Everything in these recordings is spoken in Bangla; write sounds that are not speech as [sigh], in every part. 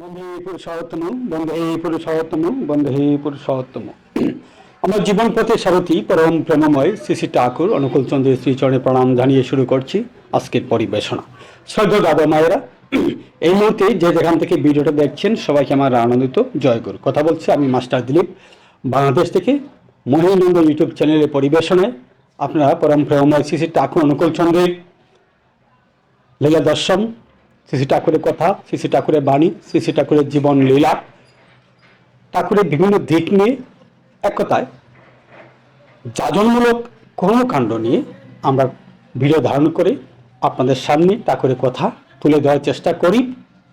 বন্ধে পুরুষোত্তম বন্ধে পুরুষোত্তম বন্ধে পুরুষোত্তম। আমার জীবন পথে সারথী, পরম প্রেমময় শ্রী শ্রী ঠাকুর অনুকূল চন্দ্রের শ্রীচরণে প্রণাম জানিয়ে শুরু করছি আজকের পরিবেশনা। শ্রদ্ধা দাদা মায়েরা, এই মুহূর্তে যে যেখান থেকে ভিডিওটা দেখছেন, সবাইকে আমার আনন্দিত জয়গুরু কথা বলছি আমি মাস্টার দিলীপ, বাংলাদেশ থেকে মহিনন্দ ইউটিউব চ্যানেলের পরিবেশনায়। আপনারা পরম প্রেমময় শ্রী শ্রী ঠাকুর অনুকূল চন্দ্রের লীলা দর্শন শ্রী ঠাকুরের কথা শ্রী ঠাকুরের বাণী শ্রী ঠাকুরের জীবন লীলা। ঠাকুরের বিভিন্ন দিক নিয়ে এক কথায় যাজনমূলক কর্মকাণ্ড নিয়ে আমরা ভিডিও ধারণ করে আপনাদের সামনে ঠাকুরের কথা তুলে দেওয়ার চেষ্টা করি।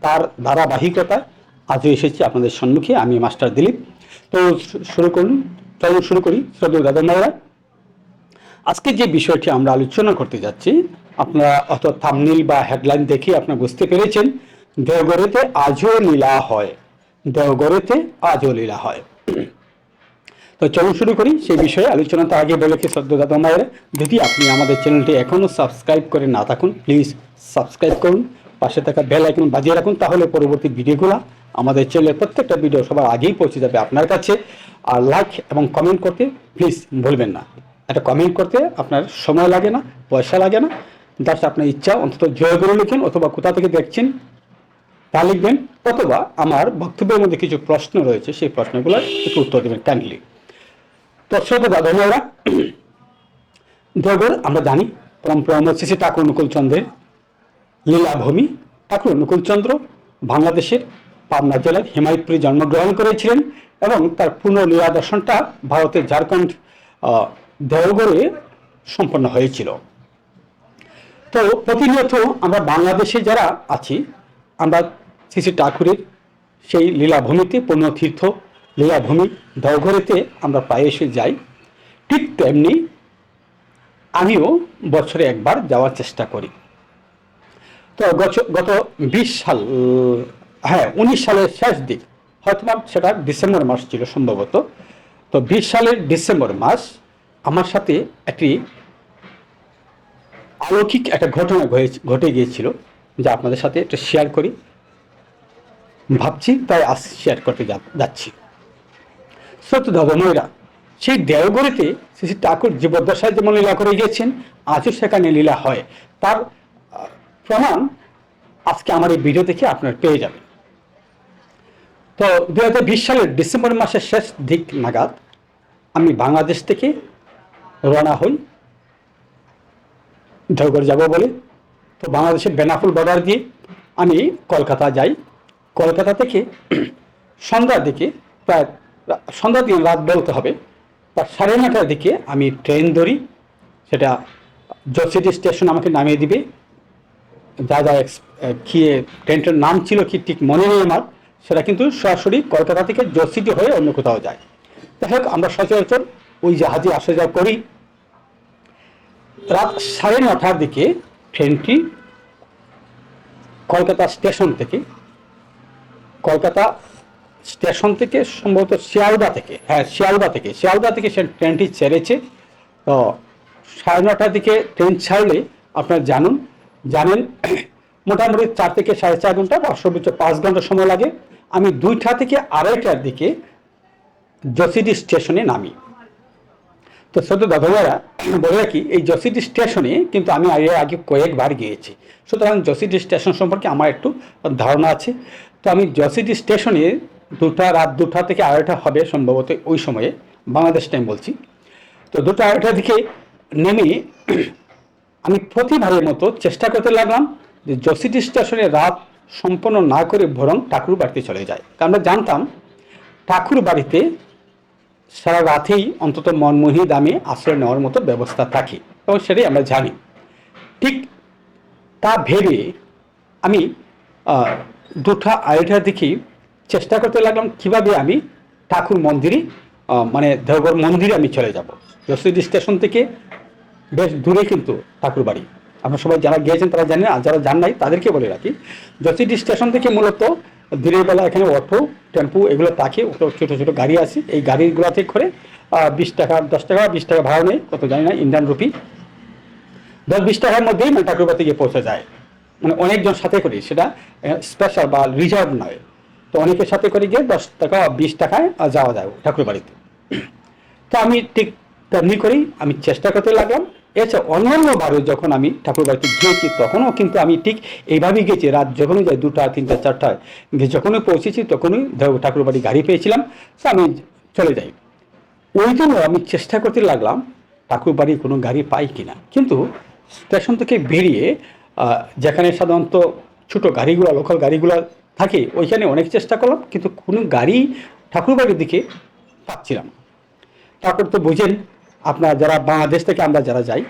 তার ধারাবাহিকতায় আজও এসেছি আপনাদের সম্মুখে, আমি মাস্টার দিলীপ। তো শুরু করুন, চলুন শুরু করি। শ্রদ্ধেয় দাদা আজকে যে বিষয়টি আমরা আলোচনা করতে যাচ্ছি আপনারা অত থামনিল বা হেডলাইন দেখে আপনারা বুঝতে পেরেছেন দেওগড়েতে আজও লীলা হয়। দেওগড়েতে আজও লীলা হয়। তো চলুন শুরু করি, সেই বিষয়ে আলোচনা তো আগে বলেছি সদ্যদাতা মায়ের। যদি আপনি আমাদের চ্যানেলটি এখনও সাবস্ক্রাইব করে না থাকুন প্লিজ সাবস্ক্রাইব করুন, পাশে থাকা বেল আইকন বাজিয়ে রাখুন, তাহলে পরবর্তী ভিডিওগুলো আমাদের চ্যানেলের প্রত্যেকটা ভিডিও সবার আগেই পৌঁছে যাবে আপনার কাছে। আর লাইক এবং কমেন্ট করতে প্লিজ ভুলবেন না। একটা কমেন্ট করতে আপনার সময় লাগে না, পয়সা লাগে না। জাস্ট আপনার ইচ্ছা, অন্তত জয়গুরু লিখেন অথবা কোথা থেকে দেখছেন তা লিখবেন, অথবা আমার বক্তব্যের মধ্যে কিছু প্রশ্ন রয়েছে, সেই প্রশ্নগুলোর একটু উত্তর দেবেন কাইন্ডলি তো শ্রোতা দাদা ভাইরা আমরা জানি পরম্পরা শ্রী ঠাকুর অনুকূল চন্দ্রের লীলাভূমি। ঠাকুর অনুকূল চন্দ্র বাংলাদেশের পাবনা জেলার হিমায়তপুরে জন্মগ্রহণ করেছিলেন এবং তার পূর্ণ লীলা দর্শনটা ভারতের ঝাড়খণ্ড দেওঘরে সম্পন্ন হয়েছিল। তো প্রতিনিয়ত আমরা বাংলাদেশে যারা আছি, আমরা শ্রী শ্রী ঠাকুরের সেই লীলাভূমিতে, পুণ্যতীর্থ লীলাভূমি দেওঘরেতে আমরা প্রায় এসে যাই। ঠিক তেমনি আমিও বছরে একবার যাওয়ার চেষ্টা করি। তো গত বিশ সাল হ্যাঁ উনিশ সালের শেষ দিক হয়তো সেটা ডিসেম্বর মাস ছিল সম্ভবত। তো বিশ সালের ডিসেম্বর মাস আমার সাথে একটি অলৌকিক একটা ঘটনা ঘটে- গিয়েছিল যা আপনাদের সাথে একটু শেয়ার করি। ভাবছি তাই আজ শেয়ার করতে যাচ্ছি। সত্য দাদা সেই দেওঘরেতে শ্রী ঠাকুর জীবদ্দশায় যেমন লীলা করে গিয়েছেন, আজও সেখানে লীলা হয়। তার প্রমাণ আজকে আমার এই ভিডিও থেকে আপনার পেয়ে যাবেন। তো দু হাজার বিশ সালের ডিসেম্বর মাসের শেষ দিক নাগাদ আমি বাংলাদেশ থেকে রওনা হই। দেওঘর যাব বলে। তো বাংলাদেশের বেনাপুল বর্ডার দিয়ে আমি কলকাতা যাই। কলকাতা থেকে [clears throat] সন্ধ্যার দিকে প্রায় সন্ধ্যার দিন রাত বলতে হবে। তার সাড়ে নটার দিকে আমি ট্রেন ধরি। সেটা জসিটি স্টেশন আমাকে নামিয়ে দিবে। যা যা কি ট্রেনটার নাম ছিল কি ঠিক মনে নেই আমার। সেটা কিন্তু সরাসরি কলকাতা থেকে জসিটি হয়ে অন্য কোথাও যায়। যাই হোক, আমরা সচরাচর ওই জাহাজে আসা যাওয়া করি। রাত সাড়ে নটার দিকে ট্রেনটি কলকাতা স্টেশন থেকে, কলকাতা স্টেশন থেকে সম্ভবত শিয়ালদা থেকে হ্যাঁ শিয়ালদা থেকে শিয়ালদা থেকে সে ট্রেনটি ছেড়েছে। তো সাড়ে নটার দিকে ট্রেন ছাড়লে আপনারা জানুন, জানেন [clears throat] মোটামুটি চার থেকে সাড়ে চার ঘণ্টা বা সর্বোচ্চ পাঁচ ঘণ্টা সময় লাগে। আমি দুইটা থেকে আড়াইটার দিকে জসিডি স্টেশনে নামি। তো সদ্য দাদারা বলে রাখি, এই জসিডি স্টেশনে কিন্তু আমি আগে আগে কয়েকবার গিয়েছি। সুতরাং জসিডি স্টেশন সম্পর্কে আমার একটু ধারণা আছে। তো আমি জসিডি স্টেশনে দুটা রাত, দুটা থেকে আড়াইটা হবে সম্ভবত ওই সময়ে, বাংলাদেশ টাইম বলছি। তো দুটো আড়াইটার দিকে নেমে [clears throat] আমি প্রতিবারের মতো চেষ্টা করতে লাগলাম যে জসিডি স্টেশনে রাত সম্পন্ন না করে বরং ঠাকুর বাড়িতে চলে যায়। কারণ আমরা জানতাম ঠাকুর বাড়িতে সারা রাতেই অন্তত মনমোহী দামে আশ্রয় নেওয়ার মতো ব্যবস্থা থাকে, এবং সেটাই আমরা জানি। ঠিক তা ভেবে আমি দুটা আড়াইটার দেখি চেষ্টা করতে লাগলাম কীভাবে আমি ঠাকুর মন্দিরে মানে দেওঘর মন্দিরে আমি চলে যাব। যশোদি স্টেশন থেকে বেশ দূরে কিন্তু ঠাকুর বাড়ি। আপনারা সবাই যারা গিয়েছেন তারা জানেন, আর যারা জান নাই তাদেরকে বলে রাখি যশোদি স্টেশন থেকে মূলত দিনের বেলা এখানে অটো, টেম্পু এগুলো থাকে, ছোটো ছোটো গাড়ি আছে। এই গাড়িগুলোতে করে বিশ টাকা, দশ টাকা, বিশ টাকা ভাড়া নেই কত জানি না ইন্ডিয়ান রুপি দশ, বিশ টাকার মধ্যেই মানে ঠাকুরবাড়িতে গিয়ে পৌঁছে যায়। মানে অনেকজন সাথে করি, সেটা স্পেশাল বা রিজার্ভ নয়। তো অনেকের সাথে করে গিয়ে দশ টাকা, বিশ টাকায় যাওয়া যায় ঠাকুর বাড়িতে। তো আমি ঠিক তেমনি করি আমি চেষ্টা করতে লাগলাম। এছাড়া অন্যান্য বারে যখন আমি ঠাকুর বাড়িতে গিয়েছি, তখনও কিন্তু আমি ঠিক এইভাবেই গেছি রাত যখনই যাই দুটা, তিনটা, চারটায় যখনই পৌঁছেছি, তখনই ঠাকুর বাড়ি গাড়ি পেয়েছিলাম আমি চলে যাই। ওই জন্য আমি চেষ্টা করতে লাগলাম, ঠাকুর বাড়ি কোনো গাড়ি পাই কিনা। কিন্তু স্টেশন থেকে বেরিয়ে যেখানে সাধারণত ছোটো গাড়িগুলো লোকাল গাড়িগুলো থাকে, ওইখানে অনেক চেষ্টা করলাম, কিন্তু কোনো গাড়ি ঠাকুর বাড়ির দিকে পাচ্ছিলাম। তারপর তো বুঝেন আপনার যারা বাংলাদেশ থেকে আমরা যারা যাই,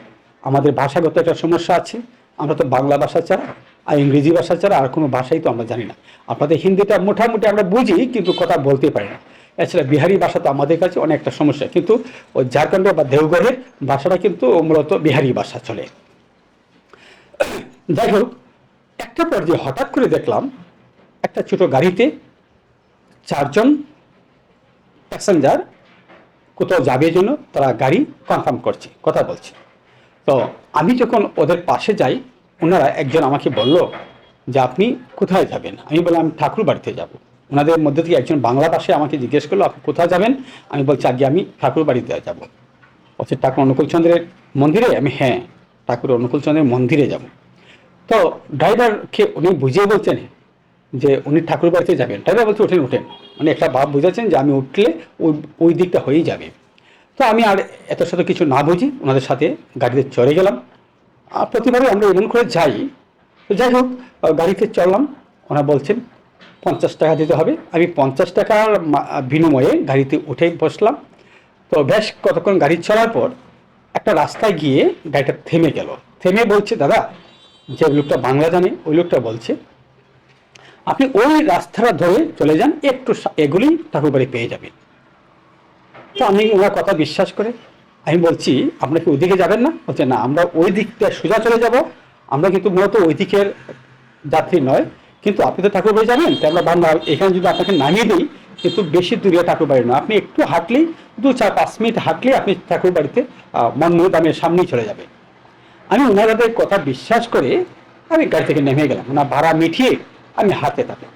আমাদের ভাষাগত একটা সমস্যা আছে। আমরা তো বাংলা ভাষা ছাড়া আর ইংরেজি ভাষা ছাড়া আর কোনো ভাষাই তো আমরা জানি না। আপনাদের হিন্দিটা মোটামুটি আমরা বুঝি, কিন্তু কথা বলতে পারি না। এছাড়া বিহারি ভাষা তো আমাদের কাছে অনেকটা সমস্যা, কিন্তু ওই ঝাড়খণ্ডের বা দেওঘরের ভাষাটা কিন্তু মূলত বিহারি ভাষা চলে। যাই হোক, একটা পর্যায়ে হঠাৎ করে দেখলাম একটা ছোট গাড়িতে চারজন প্যাসেঞ্জার কোথাও যাবে জন্য তারা গাড়ি কনফার্ম করছে, কথা বলছে। তো আমি যখন ওদের পাশে যাই, ওনারা একজন আমাকে বলল যে আপনি কোথায় যাবেন? আমি বললাম, আমি ঠাকুর বাড়িতে যাব। ওনাদের মধ্যে থেকে একজন বাংলা ভাষায় আমাকে জিজ্ঞেস করল, আপনি কোথায় যাবেন? আমি বলছি, আগে আমি ঠাকুর বাড়িতে যাব। বলছে ঠাকুর অনুকূলচন্দ্রের মন্দিরে? আমি হ্যাঁ ঠাকুর অনুকূলচন্দ্রের মন্দিরে যাব। তো ড্রাইভারকে উনি বুঝিয়ে বলছেন যে উনি ঠাকুর বাড়িতে যাবেন। ড্রাইভার বলছে, ওঠেন ওঠেন। উনি একটা ভাব বুঝাচ্ছেন যে আমি উঠলে ওই ওই দিকটা হয়েই যাবে। তো আমি আর এত সাথে কিছু না বুঝি, ওনাদের সাথে গাড়িতে চড়ে গেলাম। আর প্রতিবারই আমরা এমন করে যাই। তো যাই হোক গাড়িতে চললাম ওনারা বলছেন, পঞ্চাশ টাকা দিতে হবে। আমি পঞ্চাশ টাকার বিনিময়ে গাড়িতে উঠে বসলাম। তো বেশ কতক্ষণ গাড়ি চলার পর একটা রাস্তায় গিয়ে গাড়িটা থেমে গেল। থেমে বলছে, দাদা, যে লোকটা বাংলা জানে, ওই লোকটা বলছে আপনি ওই রাস্তাটা ধরে চলে যান, একটু এগুলি ঠাকুরবাড়ি পেয়ে যাবেন। তো আমি ওনার কথা বিশ্বাস করে আমি বলছি আপনারা কি ওইদিকে যাবেন না? বলছে, না, আমরা ওই দিকটা সোজা চলে যাব। আমরা কিন্তু মূলত ওই দিকের যাত্রী নয়। কিন্তু আপনি তো ঠাকুরবাড়ি যাবেন তো আমরা বাংলা এখানে যদি আপনাকে নামিয়ে দিই, কিন্তু বেশি দূরে ঠাকুরবাড়ি নয়। আপনি একটু হাঁটলেই, দু চার পাঁচ মিনিট হাঁটলেই আপনি ঠাকুরবাড়িতে মন্দির দামের সামনেই চলে যাবেন। আমি ওনাদের কথা বিশ্বাস করে আমি গাড়ি থেকে নেমে গেলাম। ওনার ভাড়া মিটিয়ে আমি হাঁটতে থাকলাম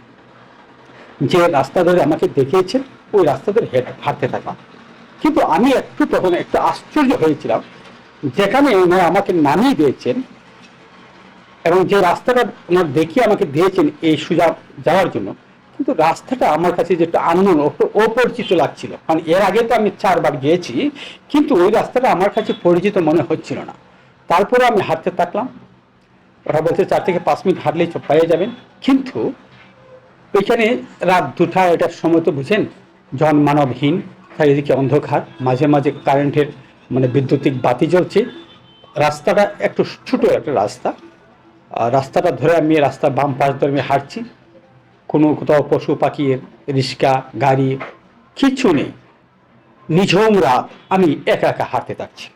যে রাস্তা ধরে আমাকে দেখিয়েছেন ওই রাস্তা ধরে হেঁটে হাঁটতে থাকলাম কিন্তু আমি একটু তখন একটু আশ্চর্য হয়েছিলাম, যেখানে ওনারা আমাকে নামিয়ে দিয়েছেন এবং যে রাস্তাটা ওনার দেখিয়ে আমাকে দিয়েছেন এই সুযোগ যাওয়ার জন্য, কিন্তু রাস্তাটা আমার কাছে যেটা একটু অপরিচিত লাগছিল। কারণ এর আগে তো আমি চারবার গিয়েছি, কিন্তু ওই রাস্তাটা আমার কাছে পরিচিত মনে হচ্ছিল না। তারপরে আমি হাঁটতে থাকলাম ওরা বলছে চার থেকে পাঁচ মিনিট হাঁটলেই পেয়ে যাবেন। কিন্তু ওইখানে রাত দুটা, এটার সময় তো বুঝেন জন মানবহীন চারিদিকে অন্ধকার, মাঝে মাঝে কারেন্টের মানে বিদ্যুতিক বাতি জ্বলছে। রাস্তাটা একটু ছোটো একটা রাস্তা। আর রাস্তাটা ধরে আমি রাস্তার বাম পাশ ধরে আমি হাঁটছি। কোনো কোথাও পশু পাখির রিক্সা, গাড়ি কিচ্ছু নেই। নিঝুম রাত আমি একা একা হাঁটতে থাকছি।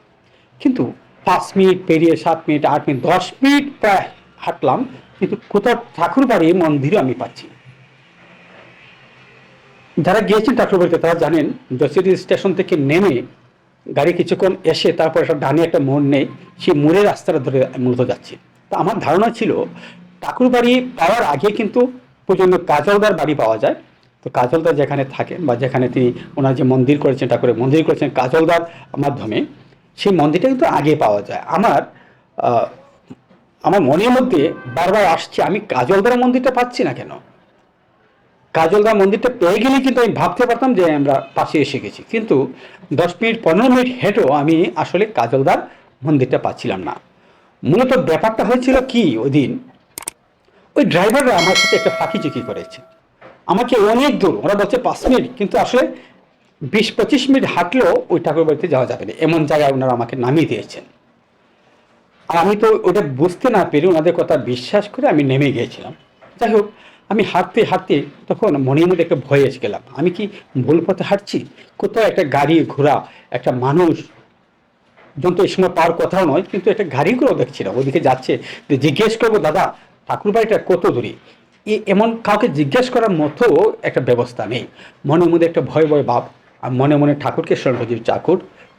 কিন্তু পাঁচ মিনিট পেরিয়ে সাত মিনিট, আট মিনিট, দশ মিনিট প্রায় হাঁটলাম, কিন্তু কোথাও ঠাকুর বাড়ি মন্দিরও আমি পাচ্ছি যারা গিয়েছেন ঠাকুরবাড়িতে তারা জানেন যশোরি স্টেশন থেকে নেমে গাড়ি কিছুক্ষণ এসে তারপর একটা ডানে একটা মোড় নেই, সেই মোড়ের রাস্তাটা ধরে মূলত যাচ্ছে। তো আমার ধারণা ছিল ঠাকুরবাড়ি পাওয়ার আগে কিন্তু পর্যন্ত কাজলদার বাড়ি পাওয়া যায়। তো কাজলদার যেখানে থাকেন বা যেখানে তিনি ওনার যে মন্দির করেছেন, ঠাকুরের মন্দির করেছেন কাজলদার মাধ্যমে সেই মন্দিরটা কিন্তু আগে পাওয়া যায়। আমার আমার মনের মধ্যে বারবার আসছে, আমি কাজলদার মন্দিরটা পাচ্ছি না কেন? কাজলদা মন্দিরটা পেয়ে গেলেই কিন্তু আমি ভাবতে পারতাম যে আমরা পাশে এসে গেছি। কিন্তু দশ মিনিট, পনেরো মিনিট হেঁটেও আমি আসলে কাজলদার মন্দিরটা পাচ্ছিলাম না। মূলত ব্যাপারটা হয়েছিল কি ওই দিন? ওই ড্রাইভাররা আমার সাথে একটা ফাঁকি চুকি করেছে। আমাকে অনেক দূর, ওরা বলছে পাঁচ মিনিট, কিন্তু আসলে বিশ পঁচিশ মিনিট হাঁটলেও ওই ঠাকুর বাড়িতে যাওয়া যাবে না। এমন জায়গায় ওনারা আমাকে নামিয়ে দিয়েছেন। আর আমি তো ওটা বুঝতে না পেরে ওনাদের কথা বিশ্বাস করে আমি নেমে গিয়েছিলাম। যাই হোক, আমি হাঁটতে হাঁটতে তখন মনের মধ্যে একটা ভয় এসে গেলাম। আমি কি ভুল পথে হাঁটছি? কোথাও একটা গাড়ি ঘোড়া, একটা মানুষ, যন্ত্র এই সময় পাওয়ার কথাও নয়, কিন্তু একটা গাড়ি গাড়িগুলো দেখছিলাম ওদিকে যাচ্ছে, যে জিজ্ঞেস করব, দাদা, ঠাকুর বাড়িটা কত দূরে? এমন কাউকে জিজ্ঞেস করার মতো একটা ব্যবস্থা নেই। মনের মধ্যে একটা ভয় ভয় ভাব আর মনে মনে ঠাকুরকে স্মরণ করছি, ঠাকুর,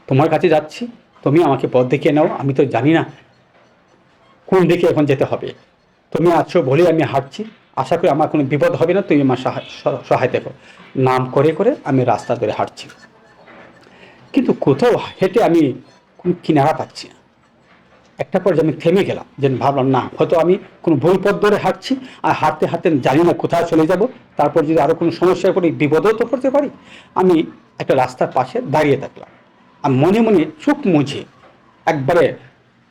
তোমার কাছে যাচ্ছি, তুমি আমাকে পথ দেখিয়ে নাও, আমি তো জানি না কোন দিকে এখন যেতে হবে। তুমি আছো বলে আমি হাঁটছি, আশা করি আমার কোনো বিপদ হবে না, তুমি আমার সহায় দেখো নাম করে করে আমি রাস্তা ধরে হাঁটছি। কিন্তু কোথাও হেঁটে আমি কোনো কিনারা পাচ্ছি না। একটা পর্যায়ে আমি থেমে গেলাম যে ভাবলাম, না, হয়তো আমি কোনো ভুল পথ ধরে হাঁটছি, আর হাঁটতে হাঁটতে জানি না কোথায় চলে যাব, তারপর যদি আরও কোনো সমস্যায় পড়ি বিপদেও তো পড়তে পারি, আমি একটা রাস্তার পাশে দাঁড়িয়ে থাকলাম। আর মনে মনে চোখ মুছে একবারে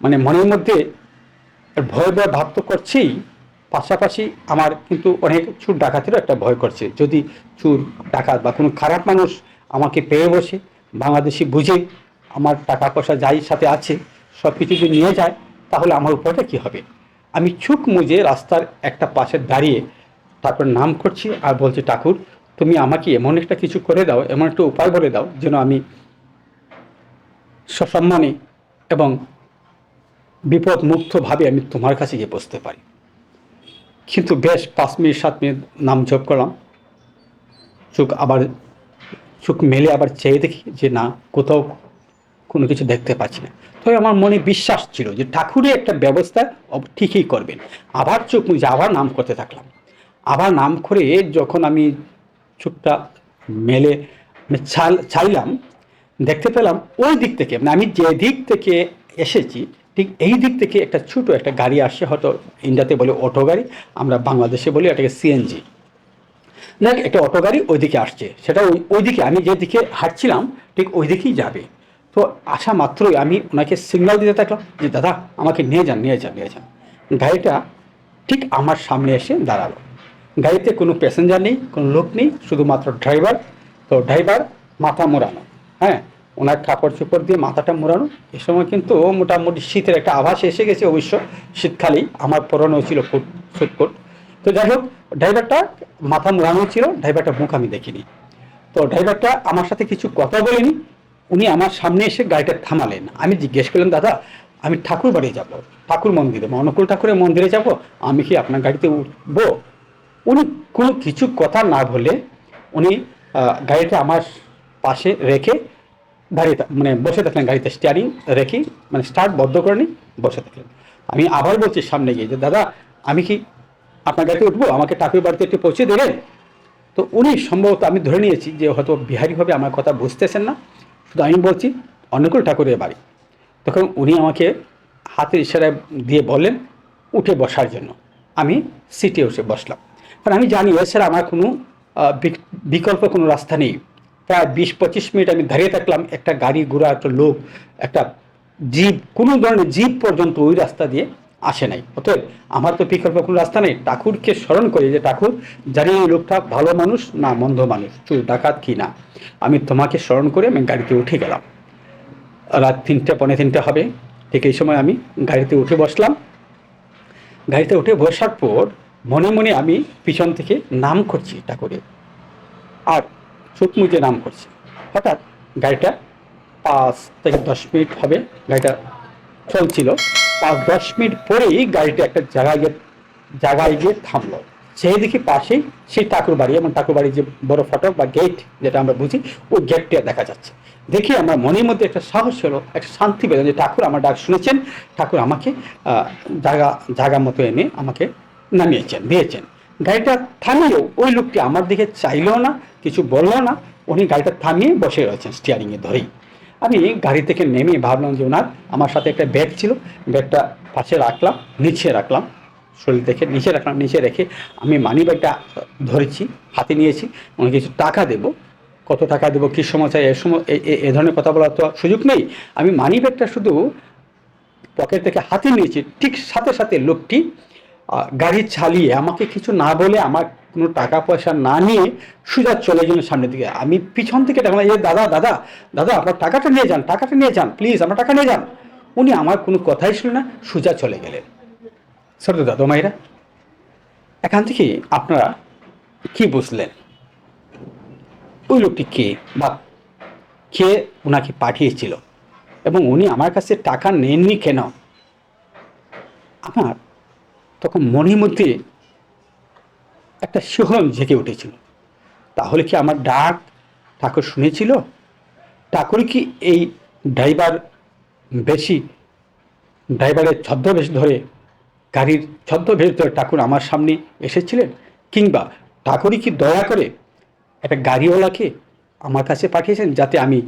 মানে মনের মধ্যে ভয় ভয় ভাব তো করছেই, পাশাপাশি আমার কিন্তু অনেক চুর ডাকাতেরও একটা ভয় করছে। যদি চুর, ডাকাত বা কোনো খারাপ মানুষ আমাকে পেয়ে বসে, বাংলাদেশি বুঝে আমার টাকা পয়সা যাই সাথে আছে সব কিছু যদি নিয়ে যায়, তাহলে আমার উপায়টা কী হবে? আমি চুক মুজে রাস্তার একটা পাশে দাঁড়িয়ে তারপর নাম করছি আর বলছি, ঠাকুর তুমি আমাকে এমন একটা কিছু করে দাও, এমন একটা উপায় বলে দাও, যেন আমি সসম্মানে এবং বিপদ মুক্তভাবে আমি তোমার কাছে গিয়ে বসতে পারি। কিন্তু বেশ পাঁচ মিনিট, সাত মিনিট নাম জপ করলাম। চোখ আবার, চোখ মেলে আবার চেয়ে দেখি যে না, কোথাও কোনো কিছু দেখতে পাচ্ছি না। তবে আমার মনে বিশ্বাস ছিল যে ঠাকুরের একটা ব্যবস্থা ঠিকই করবেন। আবার চোখ মুজে আবার নাম করতে থাকলাম। আবার নাম করে যখন আমি চোখটা মেলে মানে ছাল ছাইলাম দেখতে পেলাম ওই দিক থেকে মানে আমি যে দিক থেকে এসেছি, ঠিক এই দিক থেকে একটা ছোটো একটা গাড়ি আসছে, হয়তো ইন্ডিয়াতে বলে অটো গাড়ি, আমরা বাংলাদেশে বলি এটাকে সিএনজি দেখ, একটা অটো গাড়ি ওইদিকে আসছে, সেটা ওই ওইদিকে আমি যেদিকে হাঁটছিলাম, ঠিক ওই দিকেই যাবে। তো আসা মাত্রই আমি ওনাকে সিগন্যাল দিতে থাকলাম যে, দাদা, আমাকে নিয়ে যান নিয়ে যান নিয়ে যান। গাড়িটা ঠিক আমার সামনে এসে দাঁড়াল। গাড়িতে কোনো প্যাসেঞ্জার নেই, কোনো লোক নেই, শুধুমাত্র ড্রাইভার তো ড্রাইভার মাথা মোড়ানো হ্যাঁ? ওনার কাপড় চোপড় দিয়ে মাথাটা মোড়ানো। এ সময় কিন্তু মোটামুটি শীতের একটা আভাস এসে গেছে অবশ্য, শীতকালেই। আমার পরনেও ছিল কোট সুটকোট তো যাই হোক ড্রাইভারটা মাথা মোড়ানো ছিল ড্রাইভারটা মুখ আমি দেখিনি। তো ড্রাইভারটা আমার সাথে কিছু কথা বলেনি। উনি আমার সামনে এসে গাড়িটা থামালেন। আমি জিজ্ঞেস করলাম, দাদা, আমি ঠাকুর বাড়ি যাব, ঠাকুর মন্দিরে অনুকূল ঠাকুরের মন্দিরে যাব? আমি কি আপনার গাড়িতে উঠবো? উনি কোনো কিছু কথা না বলে উনি গাড়িটা আমার পাশে রেখে দাঁড়িয়ে মানে বসে থাকলেন, গাড়িতে স্টিয়ারিং রেখে মানে স্টার্ট বদ্ধ করে নি বসে থাকলেন। আমি আবার বলছি সামনে গিয়ে যে, দাদা, আমি কি আপনার গাড়িতে উঠবো? আমাকে ঠাকুর বাড়িতে একটু পৌঁছে দেবেন? তো উনি সম্ভবত, আমি ধরে নিয়েছি যে, হয়তো বিহারিভাবে আমার কথা বুঝতেছেন না। শুধু আমি বলছি, অনুকূল ঠাকুরের বাড়ি। তখন উনি আমাকে হাতের ইশারায় দিয়ে বললেন, উঠে বসার জন্য। আমি সিটে উঠে বসলাম। কারণ আমি জানি এছাড়া আমার কোনো বিক- বিকল্প কোনো রাস্তা নেই। প্রায় বিশ পঁচিশ মিনিট আমি দাঁড়িয়ে থাকলাম, একটা গাড়ি ঘোড়া, একটা লোক, একটা জীব, কোনো ধরনের জীব পর্যন্ত ওই রাস্তা দিয়ে আসে নাই। অতএব আমার তো বিকল্প কোনো রাস্তা নেই। ঠাকুরকে স্মরণ করি যে ঠাকুর, জানি এই লোকটা ভালো মানুষ না মন্দ মানুষ চুর ডাকাত কি না। আমি তোমাকে স্মরণ করে আমি গাড়িতে উঠে গেলাম। রাত তিনটে, পনে তিনটে হবে। ঠিক এই সময় আমি গাড়িতে উঠে বসলাম। গাড়িতে উঠে বসার পর মনে মনে আমি পিছন থেকে নাম করছি ঠাকুরের আর চোখ মুজে নাম করছি, হঠাৎ গাড়িটা পাঁচ থেকে দশ মিনিট হবে, গাড়িটা চলছিল। পাঁচ দশ মিনিট পরেই গাড়িটা একটা জায়গায় গিয়ে জায়গায় গিয়ে থামলো। সেই দেখি পাশেই সেই ঠাকুর বাড়ি এবং ঠাকুর বাড়ির যে বড় ফটক বা গেট যেটা আমরা বুঝি, ওই গেটটা দেখা যাচ্ছে। দেখি আমার মনের মধ্যে একটা সাহস হলো, একটা শান্তি পেলাম যে ঠাকুর আমার ডাক শুনেছেন, ঠাকুর আমাকে জায়গা জায়গা মতো এনে আমাকে নামিয়েছেন, দিয়েছেন। গাড়িটা থামিয়েও ওই লোকটি আমার দিকে চাইলেও না, কিছু বলল না, উনি গাড়িটা থামিয়ে বসে রয়েছেন স্টিয়ারিংয়ে ধরেই। আমি গাড়ি থেকে নেমে ভাবলাম যে ওনার আমার সাথে একটা ব্যাগ ছিল, ব্যাগটা পাশে রাখলাম, নিচে রাখলাম, শরীর থেকে নিচে রাখলাম, নিচে রেখে আমি মানি ব্যাগটা ধরেছি, হাতে নিয়েছি উনি কিছু টাকা দেবো। কত টাকা দেবো, কী চাই, এ সময়, এ- ধরনের কথা বলার তো সুযোগ নেই। আমি মানি ব্যাগটা শুধু পকেট থেকে হাতে নিয়েছি, ঠিক সাথে সাথে লোকটি গাড়ি চালিয়ে আমাকে কিছু না বলে আমার কোনো টাকা পয়সা না নিয়ে সোজা চলে গেলেন সামনের দিকে। আমি পিছন থেকে দেখলাম এই দাদা দাদা দাদা, আপনার টাকাটা নিয়ে যান, টাকাটা নিয়ে যান প্লিজ আমার টাকা নিয়ে যান। উনি আমার কোনো কথাই শুনে না, সোজা চলে গেলেন। সরদ দাদা মাইরা এখান থেকে আপনারা কি বুঝলেন? ওই লোকটি কে বা কে ওনাকে পাঠিয়েছিল? এবং উনি আমার কাছে টাকা নেননি কেন? আমার তখন মনের মধ্যে একটা শিহরণ জেগে উঠেছিল। তাহলে কি আমার ডাক ঠাকুর শুনেছিল? ঠাকুর কি এই ড্রাইভার বেশি, ড্রাইভারের ছদ্মবেশ ধরে, গাড়ির ছদ্মবেশ ধরে ঠাকুর আমার সামনে এসেছিলেন? কিংবা ঠাকুরই কি দয়া করে একটা গাড়িওয়ালাকে আমার কাছে পাঠিয়েছেন যাতে আমি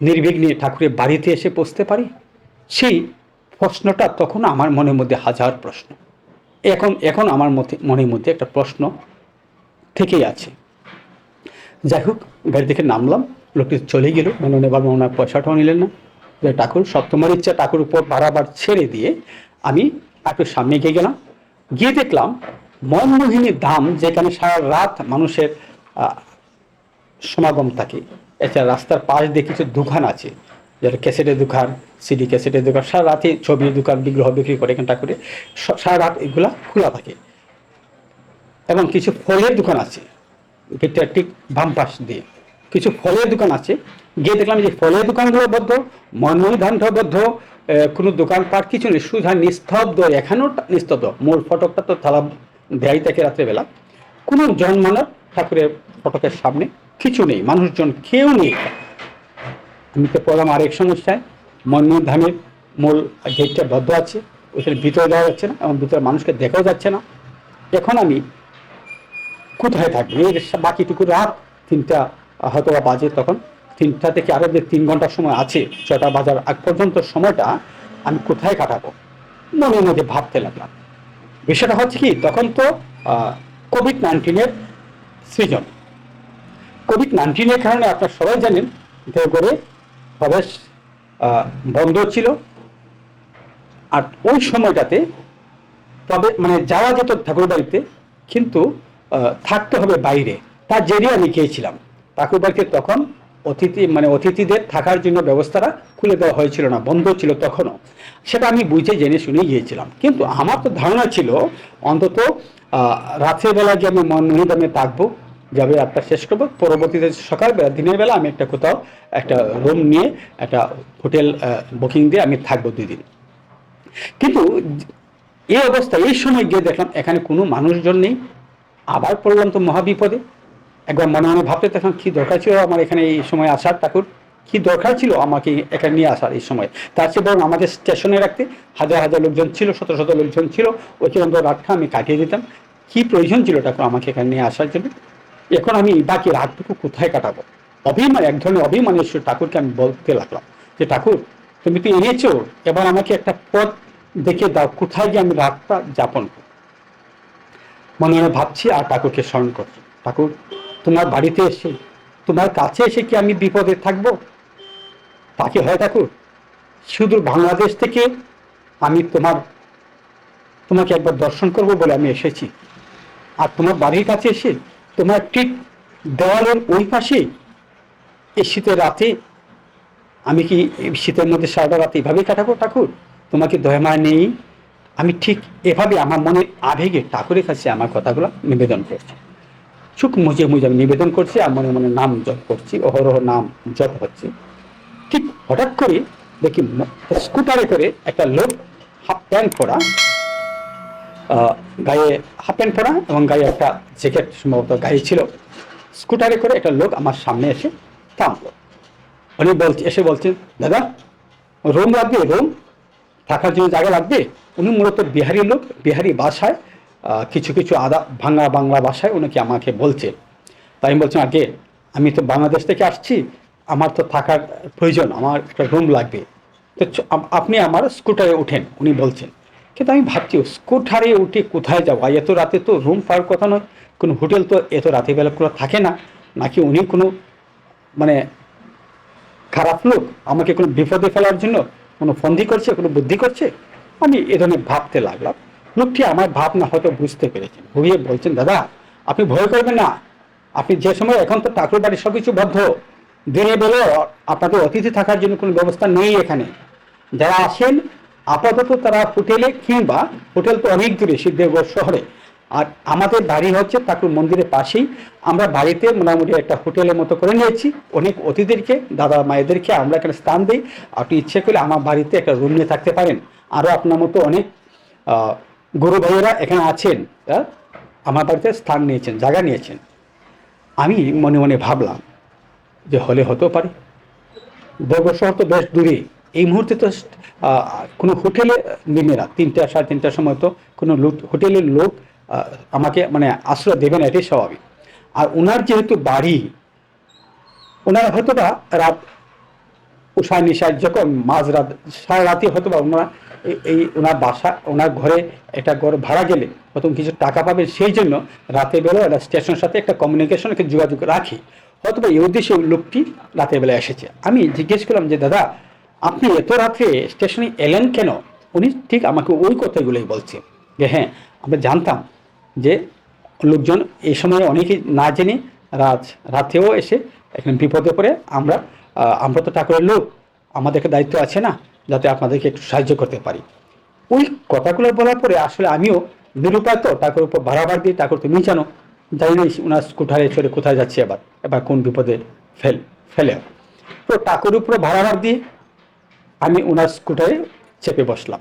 নির্বিঘ্নে ঠাকুরের বাড়িতে এসে পৌঁছতে পারি? সেই প্রশ্নটা তখন আমার মনের মধ্যে হাজার প্রশ্ন। এখন এখন আমার মতে, মনের মধ্যে একটা প্রশ্ন থেকেই আছে। যাই হোক, গাড়ি থেকে নামলাম, লোকটি চলে গেল, মনে এবার ওনার পয়সাটাও নিলেন না। ঠাকুর, সপ্তমার ইচ্ছা ঠাকুর উপর বারাবার ছেড়ে দিয়ে আমি একটু সামনে গিয়ে গেলাম। গিয়ে দেখলাম মনমোহিনী দাম যেখানে সারা রাত মানুষের সমাগম থাকে। এছাড়া রাস্তার পাশ দিয়ে কিছু দোকান আছে। যেটা ক্যাসেটের দোকান, সিডি ক্যাসেটের দোকান সারা রাতে ছবির দোকান, বিগ্রহ বিক্রি করে এখানটা করে সারা রাত এগুলা খোলা থাকে। এবং কিছু ফলের দোকান আছে গেটটা ঠিক বাম পাশ দিয়ে। কিছু ফলের দোকান আছে, গিয়ে দেখলাম যে ফলের দোকানগুলো বদ্ধ মনমোহী ধানটা বদ্ধ কোনো দোকানপাট কিছু নেই, সুধা নিস্তব্ধ এখানেও নিস্তব্ধ। মূল ফটকটা তো থালা দেয় থাকে রাত্রেবেলা। কোনো জন্মানোর ঠাকুরের ফটকের সামনে কিছু নেই, মানুষজন কেউ নেই। আমি তো পড়লাম আরেক সমস্যায় মনমোহন ধামের মূল গেটটা বদ্ধ আছে ওইখানে ভিতরে যাওয়া যাচ্ছে না এবং ভিতরে মানুষকে দেখাও যাচ্ছে না। এখন আমি কোথায় থাকব? এর বাকিটুকু রাত তিনটা হয়তো বাজে তখন। তিনটা থেকে আরও যে তিন ঘণ্টার সময় আছে ছটা বাজার আগ পর্যন্ত সময়টা আমি কোথায় কাটাবো? মনের মধ্যে ভাবতে লাগলাম। বিষয়টা হচ্ছে কি, তখন তো কোভিড নাইন্টিনের সৃজন। কোভিড নাইন্টিনের কারণে আপনারা সবাই জানেন, দেওঘরে প্রবেশ বন্ধ ছিল। আর ওই সময়টাতে তবে মানে যাওয়া যেত ঠাকুর বাড়িতে কিন্তু থাকতে হবে বাইরে। তার জেরে আমি গিয়েছিলাম ঠাকুর বাড়িতে তখন অতিথি মানে অতিথিদের থাকার জন্য ব্যবস্থাটা খুলে দেওয়া হয়েছিল না বন্ধ ছিল তখনও। সেটা আমি বুঝে জেনে শুনে গিয়েছিলাম। কিন্তু আমার তো ধারণা ছিল অন্তত আহ, রাতের বেলা যে আমি মনমোহিদামে থাকব যাবে রাতটা শেষ করব। পরবর্তীতে সকালবেলা দিনের বেলা আমি একটা কোথাও একটা রুম নিয়ে একটা হোটেল বুকিং দিয়ে আমি থাকব দুই দিন। কিন্তু এই অবস্থা এই সময় গিয়ে দেখলাম এখানে কোনো মানুষজন নেই। আবার পড়লাম তো মহাবিপদে। একবার মনে মনে ভাবতে দেখলাম, কি দরকার ছিল আমার এখানে এই সময় আসার ঠাকুর? কি দরকার ছিল আমাকে এখানে নিয়ে আসার এই সময়? তার চেয়ে বরং আমাদের স্টেশনে রাখতে হাজার হাজার লোকজন ছিল, শত শত লোকজন ছিল। ওইখানে অন্তত রাতটা আমি কাটিয়ে দিতাম। কি প্রয়োজন ছিল ঠাকুর আমাকে এখানে নিয়ে আসার জন্য? এখন আমি বাকি রাতটুকু কোথায় কাটাবো? অভিমান, এক ধরনের অভিমানের সুর ঠাকুরকে আমি বলতে লাগলাম যে, ঠাকুর, তুমি তো এনেছো, এবার আমাকে একটা পথ দেখে দাও, কোথায় গিয়ে আমি রাতটা যাপন করব? মনে মনে ভাবছি আর ঠাকুরকে স্মরণ করছি। ঠাকুর, তোমার বাড়িতে এসে, তোমার কাছে এসে কি আমি বিপদে থাকব? তাকে হয় ঠাকুর? শুধু বাংলাদেশ থেকে আমি তোমার, তোমাকে একবার দর্শন করব বলে আমি এসেছি। আর তোমার বাড়ির কাছে এসে তোমার ঠিক দেওয়ালের ওই পাশে এই শীতের রাতে আমি কি শীতের মধ্যে সারাটা রাত এইভাবেই কাটাবো ঠাকুর? তোমাকে দয়ামা নেই। আমি ঠিক এভাবে আমার মনে আবেগে ঠাকুরের কাছে আমার কথাগুলো নিবেদন করছি। চুক মুজে মুজে আমি নিবেদন করছি আর মনে মনে নাম জপ করছি, অহরহ নাম জপ হচ্ছে। ঠিক হঠাৎ করে দেখি স্কুটারে করে একটা লোক হাফ প্যান্ট পরা গায়ে হাফ প্যান্ট পরা এবং গায়ে একটা জ্যাকেট সম্ভবত গায়ে ছিল। স্কুটারে করে একটা লোক আমার সামনে এসে থামলো। উনি বলছে এসে বলছেন, দাদা, রুম লাগবে, রুম। থাকার জন্য জায়গা লাগবে? উনি মূলত বিহারি লোক, বিহারি ভাষায় কিছু কিছু আদা ভাঙা বাংলা ভাষায় উনাকে আমাকে বলছে তাই আমি বলছেন আগে আমি তো বাংলাদেশ থেকে আসছি, আমার তো থাকার প্রয়োজন, আমার একটা রুম লাগবে। তো আপনি আমার স্কুটারে উঠেন, উনি বলছেন। কিন্তু আমি ভাবছি, স্কুটারে উঠে কোথায় যাব? আর এত রাতে তো রুম পাওয়ার কথা নয়। কোনো হোটেল তো এত রাতে বেলা কোনো থাকে না। নাকি উনি কোনো মানে খারাপ লোক? আমাকে কোনো বিপদে ফেলার জন্য কোনো ফন্দি করছে, কোনো বুদ্ধি করছে? আমি এ ধরনের ভাবতে লাগলাম। লোকটি আমার ভাবনা হয়তো বুঝতে পেরেছেন। ভুগিয়ে বলছেন, দাদা, আপনি ভয় করবেন না। আপনি যে সময় এখন তো ঠাকুর বাড়ির সব কিছু বদ্ধ দিনে বেলে আপনাদের অতিথি থাকার জন্য কোনো ব্যবস্থা নেই এখানে। যারা আসেন আপাতত তারা হোটেলে কিংবা হোটেল তো অনেক দূরে, সিদ্ধেগড় শহরে। আর আমাদের বাড়ি হচ্ছে ঠাকুর মন্দিরের পাশেই। আমরা বাড়িতে মোটামুটি একটা হোটেলের মতো করে নিয়েছি। অনেক অতিথিদেরকে, দাদা মায়েদেরকে আমরা এখানে স্থান দিই। আপনি ইচ্ছে করলে আমার বাড়িতে একটা রুম নিয়ে থাকতে পারেন। আরও আপনার মতো অনেক গুরু ভাইয়েরা এখানে আছেন আমার বাড়িতে স্থান নিয়েছেন, জায়গা নিয়েছেন। আমি মনে মনে ভাবলাম যে হলে হতেও পারে। দেবঘর শহর তো বেশ দূরে এই মুহূর্তে তো কোনো হোটেলে নেমে না তিনটা, সাড়ে তিনটার সময় তো কোনো হোটেলের লোক আমাকে মানে আশ্রয় দেবে না, এটাই স্বাভাবিক। আর ওনার যেহেতু বাড়ি, ওনারা হয়তো বা রাত উষা নিশায় যখন মাঝরাত সারা রাতে হয়তো বা ওনারা এই- ওনার বাসা, ওনার ঘরে একটা ঘর ভাড়া গেলে প্রথম কিছু টাকা পাবে, সেই জন্য রাতের বেলা ওরা স্টেশনের সাথে একটা কমিউনিকেশন একটা যোগাযোগ রাখি। হয়তো এই উদ্দেশ্যে লোকটি রাতের বেলা এসেছে। আমি জিজ্ঞেস করলাম যে, দাদা আপনি এত রাত্রে স্টেশনে এলেন কেন? উনি ঠিক আমাকে ওই কথাগুলোই বলছে। যে হ্যাঁ আমরা জানতাম যে লোকজন এই সময় অনেকেই না জেনে রাত, রাতেও এসে এখানে বিপদে পড়ে। আমরা আমরা তো ঠাকুরের লোক, আমাদেরকে দায়িত্ব আছে না, যাতে আপনাদেরকে একটু সাহায্য করতে পারি। ওই কথাগুলো বলার পরে আসলে আমিও নিরুপায় তো, ঠাকুর উপর বাড়াবার দিয়ে ঠাকুর তুমি জানো জানি না ওনার স্কুটারে চড়ে কোথায় যাচ্ছে এবার এবার কোন বিপদে ফেল ফেলে তো ঠাকুর উপরে ভাড়াবার দিয়ে আমি ওনার স্কুটারে চেপে বসলাম।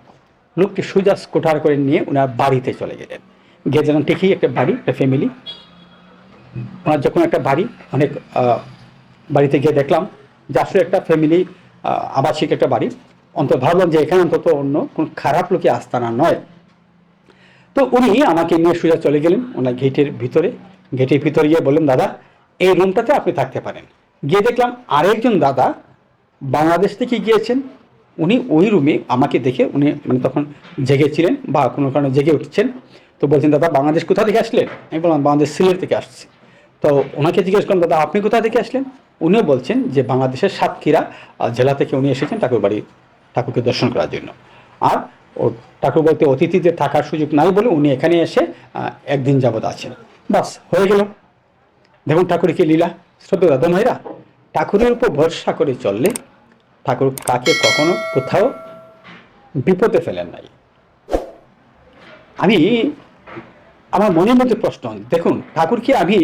লোকটি সোজা স্কুটার করে নিয়ে ওনার বাড়িতে চলে গেলেন। যেন ঠিকই একটা বাড়ি, একটা ফ্যামিলি ওনার যখন একটা বাড়ি, অনেক বাড়িতে গিয়ে দেখলাম যে আসলে একটা ফ্যামিলি আবাসিক একটা বাড়ি। অন্তত ভাবলাম যে এখানে অন্তত অন্য কোনো খারাপ লোকে আস্তানা নয়। তো উনি আমাকে নিয়ে সোজা চলে গেলেন ওনার গেটের ভিতরে। গেটের ভিতরে গিয়ে বললেন, দাদা, এই রুমটাতে আপনি থাকতে পারেন। গিয়ে দেখলাম আরেকজন দাদা বাংলাদেশ থেকে গিয়েছেন। উনি ওই রুমে আমাকে দেখে উনি মানে তখন জেগেছিলেন বা কোনো কারণে জেগে উঠছেন। তো বলছেন, দাদা, বাংলাদেশ কোথা থেকে আসলেন? আমি বললাম, বাংলাদেশ সিলেট থেকে আসছি। তো ওনাকে জিজ্ঞেস করলাম, দাদা, আপনি কোথা থেকে আসলেন? উনিও বলছেন যে, বাংলাদেশের সাতক্ষীরা জেলা থেকে উনি এসেছেন ঠাকুর বাড়ি, ঠাকুরকে দর্শন করার জন্য। আর ও ঠাকুর বাড়িতে অতিথিদের থাকার সুযোগ নাই বলে উনি এখানে এসে একদিন যাবৎ আছেন। বাস হয়ে গেল। দেখুন ঠাকুরকে লীলা। শ্রদ্ধা, দাদা, ভাইরা, ঠাকুরের উপর ভরসা করে চললে ঠাকুর কাকে কখনো কোথাও বিপদে ফেলেন নাই। আমি, আমার মনের মধ্যে প্রশ্ন, দেখুন, ঠাকুরকে আমি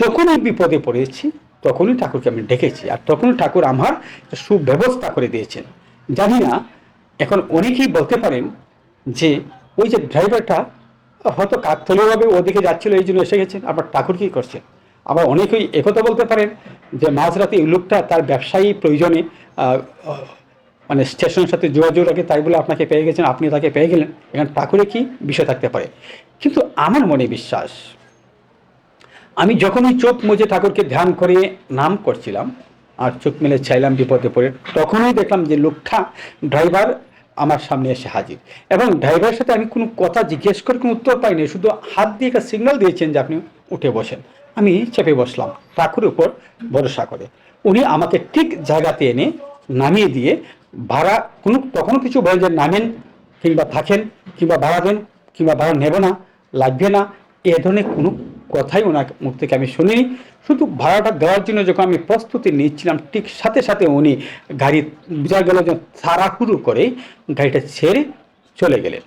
যখনই বিপদে পড়েছি, তখনই ঠাকুরকে আমি ডেকেছি, আর তখনই ঠাকুর আমার সুব্যবস্থা করে দিয়েছেন। জানি না, এখন অনেকেই বলতে পারেন যে, ওই যে ড্রাইভারটা হয়তো কাকতলীয়ভাবে ওদিকে যাচ্ছিল, এই জন্য এসে গেছেন, আবার ঠাকুর কী করছেন? আবার অনেকেই একথা বলতে পারেন যে মাঝরাতে এই লোকটা তার ব্যবসায়ী প্রয়োজনে মানে স্টেশনের সাথে যোগাযোগ রাখে, তাই বলে আপনাকে পেয়ে গেছেন, আপনি তাকে পেয়ে গেলেন। এখানে ঠাকুরে কি বিষয় থাকতে পারে? কিন্তু আমার মনে বিশ্বাস, আমি যখনই চোখ মুজে ঠাকুরকে ধ্যান করে নাম করছিলাম আর চোখ মেলে চাইলাম বিপদে পড়ে, তখনই দেখলাম যে লোকটা ড্রাইভার আমার সামনে এসে হাজির। এবং ড্রাইভারের সাথে আমি কোনো কথা জিজ্ঞেস করে কোনো উত্তর পাইনি, শুধু হাত দিয়ে একটা সিগন্যাল দিয়েছেন যে আপনি উঠে বসেন। আমি চেপে বসলাম ঠাকুরের উপর ভরসা করে। উনি আমাকে ঠিক জায়গাতে এনে নামিয়ে দিয়ে ভাড়া কোনো তখনও কিছু বলেন যে নামেন কিংবা থাকেন কিংবা ভাড়া দেন কিংবা ভাড়া নেব না, লাগবে না, এ ধরনের কোনো কথাই ওনার মুখ থেকে আমি শুনিনি। শুধু ভাড়াটা দেওয়ার জন্য যখন আমি প্রস্তুতি নিচ্ছিলাম, ঠিক সাথে সাথে উনি গাড়ি বোঝা গেল যে তাড়াহুড়ো করে গাড়িটা ছেড়ে চলে গেলেন।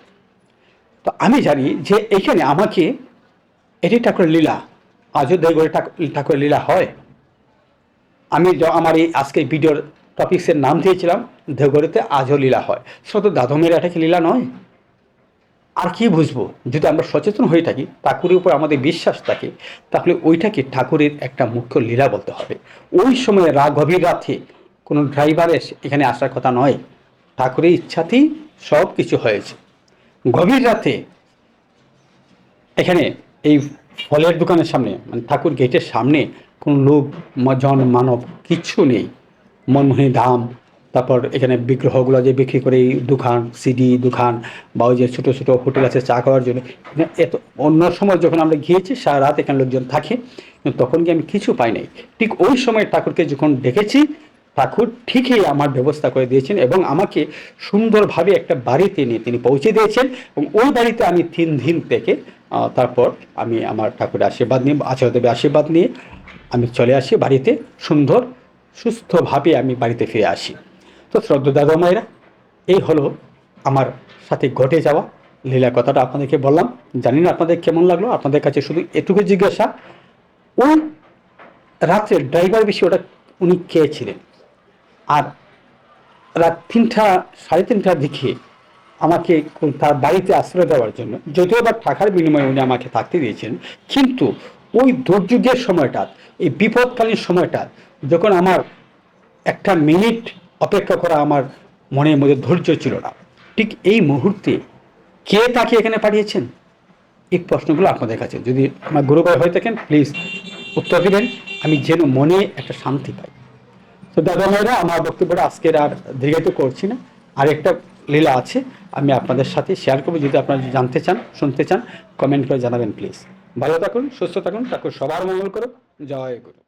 তো আমি জানি যে এখানে আমাকে এটি ঠাকুরের লীলা আজও দেবগড়ে ঠাকুরের লীলা হয়। আমি আমার এই আজকে ভিডিওর টপিক্সের নাম দিয়েছিলাম দেওঘরেতে আজও লীলা হয়। শুধু দাদমের এটা কি লীলা নয়? আর কি বুঝব? যদি আমরা সচেতন হয়ে থাকি, ঠাকুরের উপর আমাদের বিশ্বাস থাকে, তাহলে ওইটাকে ঠাকুরের একটা মুখ্য লীলা বলতে হবে। ওই সময় রা গভীর রাতে কোনো ড্রাইভার এখানে আসার কথা নয়। ঠাকুরের ইচ্ছাতেই সব কিছু হয়েছে। গভীর রাতে এখানে এই ফলের দোকানের সামনে মানে ঠাকুর গেটের সামনে কোনো লোক জন মানব কিচ্ছু নেই। মনমোহনী দাম তারপর এখানে বিগ্রহগুলো যে বিক্রি করে দোকান সিডি দোকান বা ওই যে ছোটো ছোটো হোটেল আছে চা খাওয়ার জন্য। এত, অন্য সময় যখন আমরা গিয়েছি, সারা রাত এখানে লোকজন থাকে তখন গিয়ে আমি কিছু পাই নাই। ঠিক ওই সময় ঠাকুরকে যখন ডেকেছি ঠাকুর ঠিকই আমার ব্যবস্থা করে দিয়েছেন এবং আমাকে সুন্দরভাবে একটা বাড়িতে নিয়ে তিনি পৌঁছে দিয়েছেন এবং ওই বাড়িতে আমি তিন দিন থেকে তারপর আমি আমার ঠাকুরের আশীর্বাদ নিয়ে, আচার্যদেবের আশীর্বাদ নিয়ে আমি চলে আসি বাড়িতে। সুন্দর, সুস্থভাবে আমি বাড়িতে ফিরে আসি। তো শ্রদ্ধা দাদা মায়েরা, এই হলো আমার সাথে ঘটে যাওয়া লীলা কথাটা আপনাদেরকে বললাম। জানি না আপনাদের কেমন লাগল, আপনাদের কাছে শুধু এটুকু জিজ্ঞাসা। ওই রাত্রে ড্রাইভার বেশি ওটা উনি কে ছিলেন আর রাত তিনটা, সাড়ে তিনটার দিকে আমাকে তার বাড়িতে আশ্রয় দেওয়ার জন্য, যদিও বা টাকার বিনিময়ে উনি আমাকে থাকতে দিয়েছেন, কিন্তু ওই দুর্যোগের সময়টা এই বিপদকালীন সময়টা যখন আমার একটা মিনিট অপেক্ষা করা আমার মনের মধ্যে ধৈর্য ছিল না, ঠিক এই মুহূর্তে কে তাকে এখানে পাঠিয়েছেন? এই প্রশ্নগুলো আপনাদের কাছে, যদি আমার গুরুবার হয়ে থাকেন প্লিজ উত্তর দেবেন, আমি যেন মনে একটা শান্তি পাই। তো দাদা ভাইরা, আমার বক্তব্যটা আজকের আর দীর্ঘায়িত করছি না, আরেকটা লীলা আছে আমি আপনাদের সাথে শেয়ার করব। যদি আপনারা জানতে চান, শুনতে চান কমেন্ট করে জানাবেন প্লিজ ভালো থাকুন, সুস্থ থাকুন, ঠাকুর সবার মঙ্গল করুক, জয় গুরু।